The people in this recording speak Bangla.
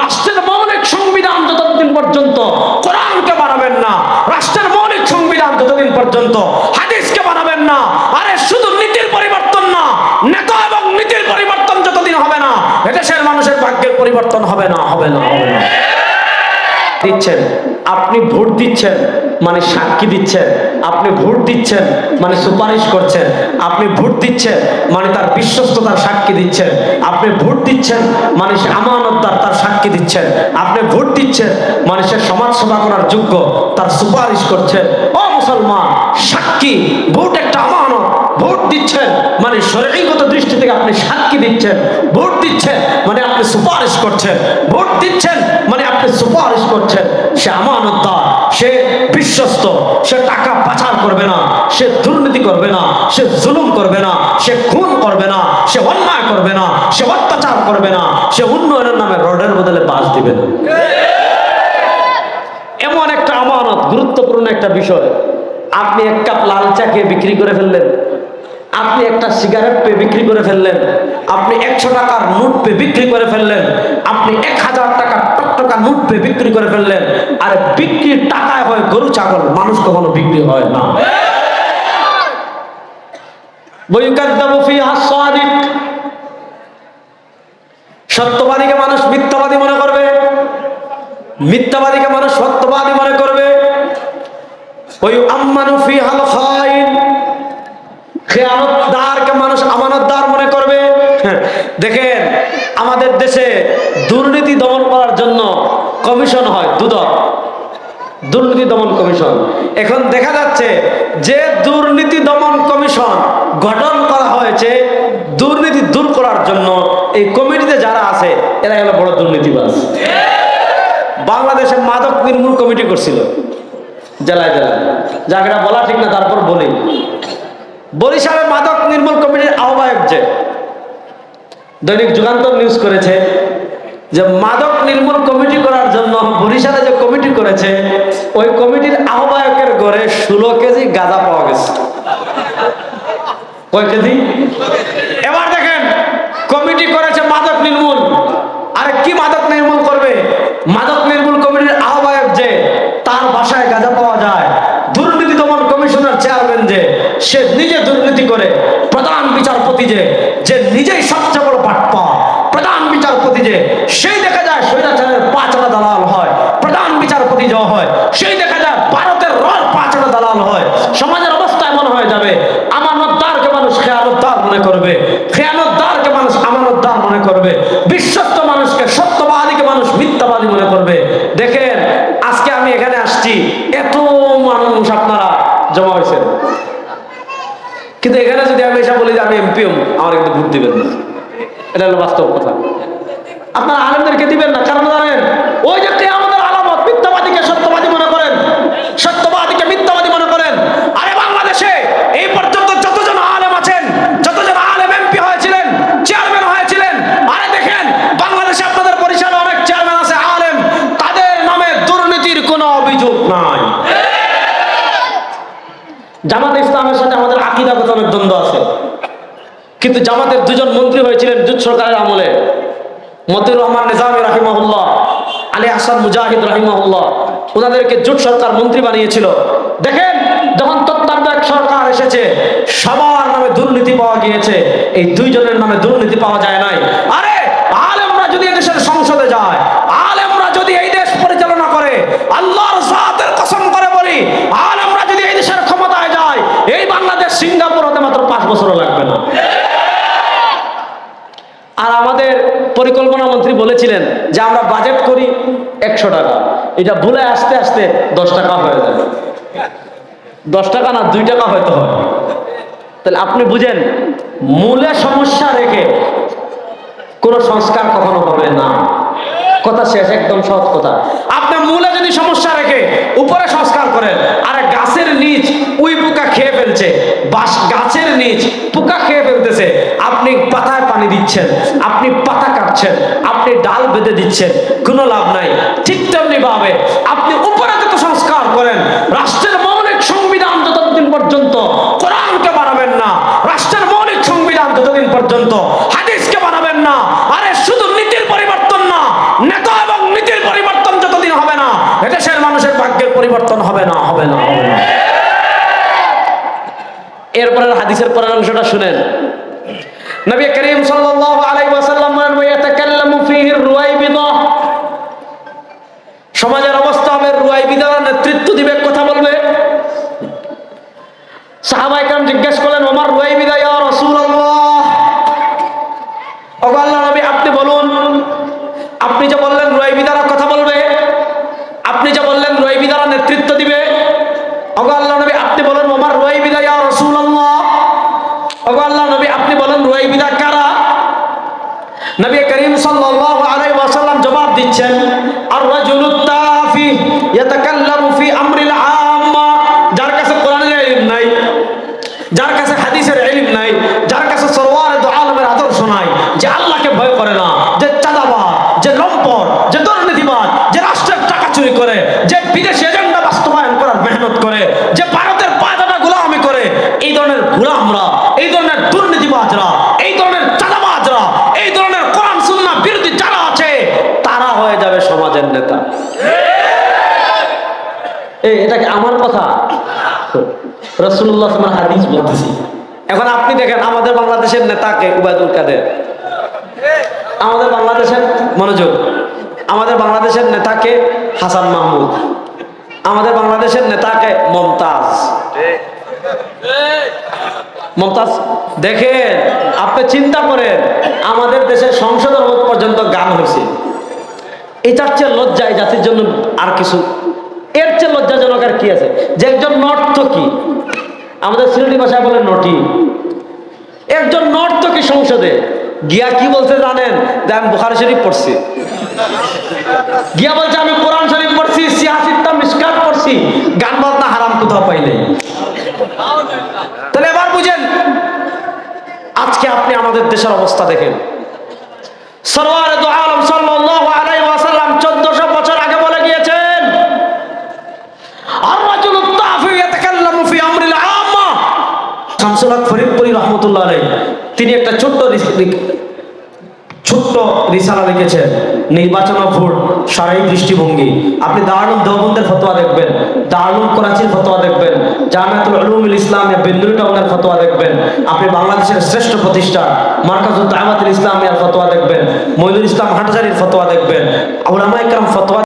রাষ্ট্রের মৌলিক সংবিধান যতদিন পর্যন্ত কোরআনকে বানাবেন না, রাষ্ট্রের মৌলিক সংবিধান যতদিন পর্যন্ত হাদিসকে বানাবেন না, আরে শুধু নীতির পরিবর্তন না, নেতা এবং নীতির পরিবর্তন যতদিন হবে না, এদেশের মানুষের ভাগ্যের পরিবর্তন হবে না হবে না হবে না। দিচ্ছেন। আপনি ভোট দিচ্ছেন মানে সাক্ষী দিচ্ছেন। আপনি ভোট দিচ্ছেন মানে সুপারিশ করছেন। আপনি ভোট দিচ্ছেন মানে তার বিশ্বস্ততার সাক্ষী দিচ্ছেন। আপনি ভোট দিচ্ছেন মানে সে আমানতদার তার সাক্ষী দিচ্ছেন। আপনি ভোট দিচ্ছেন মানে সে সমাজ সেবা করার যোগ্য তার সুপারিশ করছেন। ও মুসলমান, সাক্ষী, ভোট একটা আমানত। ভোট দিচ্ছেন মানে শরীরগত দৃষ্টি থেকে আপনি সাক্ষী দিচ্ছেন। ভোট দিচ্ছেন মানে আপনি সুপারিশ করছেন। ভোট দিচ্ছেন করছেন সে আমানতদার, সে বিশ্বস্ত, সে টাকা পাচার করবে না, সে দুর্নীতি করবে না, সে জুলুম করবে না, সে খুন করবে না, সে অন্যায় করবে না, সে অত্যাচার করবে না, সে উন্নয়নের নামে রডের বদলে বাস দিবে না। এমন একটা আমানত, গুরুত্বপূর্ণ একটা বিষয়। আপনি এক কাপ লাল চা খেয়ে বিক্রি করে ফেললেন। আপনি একটা সিগারেট পে বিক্রি করে ফেললেন। আপনি একশো টাকার নোট পে বিক্রি করে ফেললেন আপনি এক হাজার টাকার নোট বিক্রি করে ফেললেন। আর বিক্রির টাকায় হয় গরু, ছাগল, মানুষ কখনো বিক্রি হয় না। সত্যবাদীকে মানুষ মিথ্যাবাদী মনে করবে। মিথ্যাবাদীকে মানুষ সত্যবাদী মনে করবে। মানুষ আমানতদার মনে করবে। দেখেন, আমাদের দেশে দুর্নীতি দমন কমিশন হয়, দুদক। দুর্নীতি দমন কমিশন। এখন দেখা যাচ্ছে যে দুর্নীতি দমন কমিশন গঠন করা হয়েছে, দুর্নীতি দূর করার জন্য এই কমিটিতে যারা আছে, এরা হলো বড় দুর্নীতিবাজ। বাংলাদেশে মাদক নির্মূল কমিটি করছিল। জেলায় জেলায়। যাকে বলা ঠিক না, তারপর বলি। বরিশালে মাদক নির্মূল কমিটির আহ্বায়ক যে দৈনিক যুগান্তর নিউজ করেছে যে মাদক নির্মূল কমিটি করার জন্য বরিশালে যে কমিটি করেছে, ওই কমিটির আহ্বায়কের ঘরে ষোলো কেজি গাঁজা পাওয়া গেছে। কয় কেজি? এবার দেখেন, কমিটি করেছে মাদক নির্মূল। আরে কি মাদক নির্মূল করবে? মাদক নির্মূল কমিটির আহ্বায়ক যে, তার বাসায় গাঁজা পাওয়া যায়। দুর্নীতি দমন কমিশনের চেয়ারম্যান যে, সে নিজে দুর্নীতি করে প্রধান বিচারপতি যে যে নিজেই সবচেয়ে বড় প্রধান বিচারপতি যে, সেই দেখা যায় স্বৈরাচারের পাঁচটা দালাল হয়। প্রধান বিচারপতি যে হয়, সেই দেখা যায় ভারতের রল পাঁচটা দালাল হয়। সমাজের অবস্থা এমন হয়ে যাবে, আমানতদারকে মানুষ খেয়ানতদার মনে করবে। খেয়ানতদারকে মানুষ আমানতদার মনে করবে। বিশ্বস্ত মানুষকে সত্যবাদীকে মানুষ মিথ্যাবাদী মনে করবে। দেখেন, আজকে আমি এখানে আসছি, এত মানুষ আপনারা জমা হয়েছেন। কিন্তু এখানে যদি আমি এসে বলি যে আমি এমপি আমার কিন্তু ভোট দিবেন না। এটা হলো বাস্তব কথা। আপনারা আলেমদেরকে দিবেন না, কারণ জানেন, ওই যে আমাদের আলামত মিথ্যাবাদীকে সত্যবাদী মনে করেন, সত্যবাদীকে মিথ্যাবাদী মনে করেন। আরে বাংলাদেশে এই পর্যন্ত যতজন আলেম আছেন, যতজন আলেম এমপি হয়েছিলেন, চেয়ারম্যান হয়েছিলেন, আরে দেখেন, বাংলাদেশে আপনাদের বরিশালে অনেক চেয়ারম্যান আছে, আলেম, তাদের নামে দুর্নীতির কোনো অভিযোগ নাই। জামাত ইসলামের সাথে আমাদের আকিদাগত অনেক দ্বন্দ্ব আছে। কিন্তু জামাতের দুজন মন্ত্রী হয়েছিলেন জুট সরকারের আমলে। মতিউর রহমান নিজামী রাহিমাহুল্লাহ, আলী হাসান মুজাহিদ রাহিমাহুল্লাহ ওনাদেরকে জোট সরকার মন্ত্রী বানিয়েছিল। দেখেন, যখন তত্ত্বাবধায়ক সরকার এসেছে, সবার নামে দুর্নীতি পাওয়া গিয়েছে। এই দুইজনের নামে দুর্নীতি পাওয়া যায় নাই আরে আলেমরা যদি এদেশের সংসদে যায় আলেমরা যদি এই দেশ পরিচালনা করে আল্লাহর জাতের কসম করে বলি আলেমরা যদি এই দেশের ক্ষমতায় যায় এই বাংলাদেশ সিঙ্গাপুর হতে মাত্র পাঁচ বছরও লাগবে না আর আমাদের পরিকল্পনা মন্ত্রী বলেছিলেন যে আমরা বাজেট করি একশো টাকা। এটা ভুলে আস্তে আস্তে দশ টাকা হয়ে যাবে। দশ টাকা না, দুই টাকা হয়তো হয়। তাহলে আপনি বুঝেন, মূলে সমস্যা রেখে কোনো সংস্কার কখনো হবে না। কথা শেষ, একদম সৎ কথা। আপনার মূলে যদি সমস্যা রেখে উপরে সংস্কার করেন, আর গাছের নিচ উই পোকা খেয়ে ফেলছে গাছের নিচ ফেলতেছে আপনি পাতায় পানি দিচ্ছেন, আপনি পাতা কাটছেন, আপনি ডাল বেঁধে দিচ্ছেন, কোনো লাভ নাই। ঠিক তেমনি ভাবে আপনি উপরে যত সংস্কার করেন, রাষ্ট্রের মৌলিক সংবিধান যতদিন পর্যন্ত কোরআনকে বানাবেন না, রাষ্ট্রের মৌলিক সংবিধান যতদিন পর্যন্ত হাদিসকে বানাবেন না, আরে শুধু নীতির পরিবর্তন না, নেতা মানুষের ভাগ্যের পরিবর্তন হবে না হবে না হবে না। এরপরে হাদিসের পরের অংশটা শুনেন। নবী করিম সাল্লাল্লাহু আলাইহি ওয়াসাল্লাম বলেন ইয়াতাকাল্লামু ফীহি রুয়াইবিদা। সমাজের অবস্থা হবে রুয়াইবিদারা নেতৃত্ব দিবে, কথা বলবে। সাহাবায়ে কাম জিজ্ঞেস করলেন, ওমর রুয়াইবিদা ইয়া রাসূলুল্লাহ? নবী জবাব দিচ্ছেন আর রাজুলুত তাফি ইয়াতাকাল্লামু ফি আমরিল আম্মা। যার কাছে নাই, যার কাছে হাদিসের ইলম নাই যার কাছে সরওয়ারে দু আলমের আদর্শ নাই যে আল্লাহকে ভয় করে না যে চাঁদাবাজ যে লম্পট যে দুর্নীতিবাজ যে রাষ্ট্রের টাকা চুরি করে যে বিদেশি এজেন্ডা বাস্তবায়ন করার মেহনত করে যে ভারতের পায়দাটা গোলামি করে এই ধরনের গুলামরা এই ধরনের দুর্নীতিবাজরা এই ধরনের চাঁদাবাজরা এই ধরনের কোরআন সুন্নাহ বিরোধী যারা আছে তারা হয়ে যাবে সমাজের নেতা এই এটা কি আমার কথা রসুল্লাহ তোমার হাদিস বলতেছি। এখন আপনি দেখেন, আমাদের বাংলাদেশের নেতাকে উবায়দুল কাদের। আমাদের বাংলাদেশের মনোযোগ। আমাদের বাংলাদেশের নেতাকে হাসান মাহমুদ। আমাদের বাংলাদেশের নেতাকে মমতাজ। মমতাজ, দেখেন, আপনি চিন্তা করেন, আমাদের দেশের সংসদের পর্যন্ত গান হয়েছে। এটার চেয়ে লজ্জায় জাতির জন্য আর কিছু এর চেয়ে লজ্জাজনক আর কি আছে? যে একজন নর্তকী, আমাদের শ্রেণি ভাষায় বলে নটি। একজন নর্তকী সংসদে, গিয়া কি বলছে জানেন? যে আমি বুখারি শরীফ পড়ছি। গিয়া বলছে, আমি কোরআন শরীফ পড়ছি সিয়াসিত্তা মিসকাত পড়ছি। গান বাজনা হারাম কোথাও পাই নাই। তাহলে এবার বুঝেন, আজকে আপনি আমাদের দেশের অবস্থা দেখেন। সরওয়ার দু আলম সাল্লাল্লাহু আলাইহি ওয়াসাল্লাম 1400 বছর আগে বলে গিয়েছেন আর রাজুলু তাফি ইয়াতাকাল্লামু ফি আমরিল আম্মা শামসুল ফরিদপুরি রহমাতুল্লাহ আলাইহি। তিনি একটা ছোট্ট ছোট্ট রিসালা লিখেছেন, নির্বাচন ভোট, সারাই দৃষ্টিভঙ্গি। আপনি দারুল দেওবন্দের ফতোয়া দেখবেন দারুল করাচির ফতোয়া দেখবেন, জামিয়াতুল উলুমুল ইসলামিয়া বেন্দুরি টাউনের ফতোয়া দেখবেন, আপনি বাংলাদেশের শ্রেষ্ঠ প্রতিষ্ঠান মার্কাজুল দাওয়াতুল ইসলামিয়ার ফতোয়া দেখবেন, মইনুল ইসলাম হাটজারির ফতোয়া দেখবেন আউলামা ইকরাম ফতোয়া